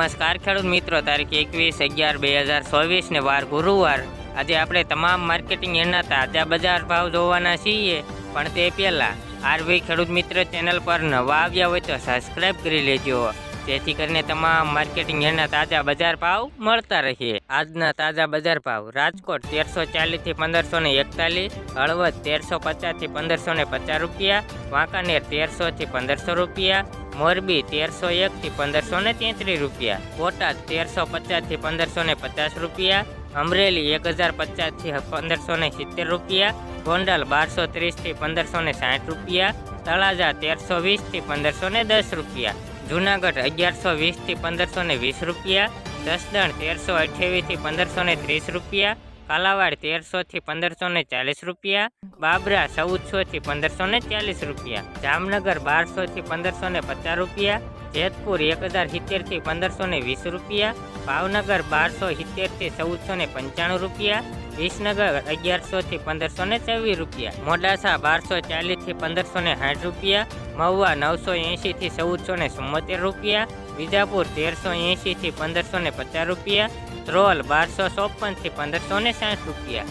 નમસ્કાર, ખેડૂત મિત્રો. તારીખ એકવીસ અગિયાર બે હજાર ચોવીસને વાર ગુરુવાર. આજે આપણે તમામ માર્કેટિંગ એના તાજા બજાર ભાવ જોવાના છીએ. પણ તે પહેલાં, આરવી ખેડૂત મિત્ર ચેનલ પર નવા આવ્યા હોય તો સબસ્ક્રાઈબ કરી લેજો. જેથી કરીને તમામ માર્કેટિંગ એના તાજા બજાર ભાવ મળતા રહે. આજના તાજા બજાર ભાવ, રાજકોટ તેરસો ચાલીસથી પંદરસો ને એકતાલીસ, હળવદ તેરસો પચાસથી પંદરસો ને પચાસ રૂપિયા, વાંકાનેર તેરસોથી પંદરસો રૂપિયા મોરબી તેરસો એકથી પંદરસો ને તેત્રીસ રૂપિયા, બોટાદ તેરસો પચાસથી પંદરસો ને પચાસ રૂપિયા, અમરેલી એક હજાર પચાસથી પંદરસો ને સિત્તેર રૂપિયા, ગોંડલ બારસો ત્રીસથી પંદરસો ને સાઠ રૂપિયા, તળાજા તેરસો વીસથી પંદરસો ને દસ રૂપિયા, જુનાગઢ અગિયારસો વીસથી પંદરસો ને વીસ રૂપિયા, જસદણ તેરસો અઠ્યાવીસથી પંદરસો ને ત્રીસ રૂપિયા કાલાવાડ તેરસોથી પંદરસો ને ચાલીસ રૂપિયા, બાબરા ચૌદસોથી પંદરસો ને ચાલીસ રૂપિયા, જામનગર બારસોથી પંદરસો ને પચાસ રૂપિયા જેતપુર એક હજાર સિત્તેરથી પંદરસો ને વીસ રૂપિયા, ભાવનગર બારસો સિત્તેરથી ચૌદસો ને પંચાણું રૂપિયા, વિસનગર અગિયારસોથી પંદરસો ને ચોવીસ રૂપિયા, મોડાસા બારસો ચાલીસથી પંદરસો ને સાઠ રૂપિયા, મહુવા નવસો એંશીથી ચૌદસો ને ચુમ્મોતેર રૂપિયા, વિજાપુર તેરસો એંશીથી પંદરસો ને પચાસ રૂપિયા, ધ્રોલ બારસો ચોપનથી પંદરસો ને સાઠ રૂપિયા.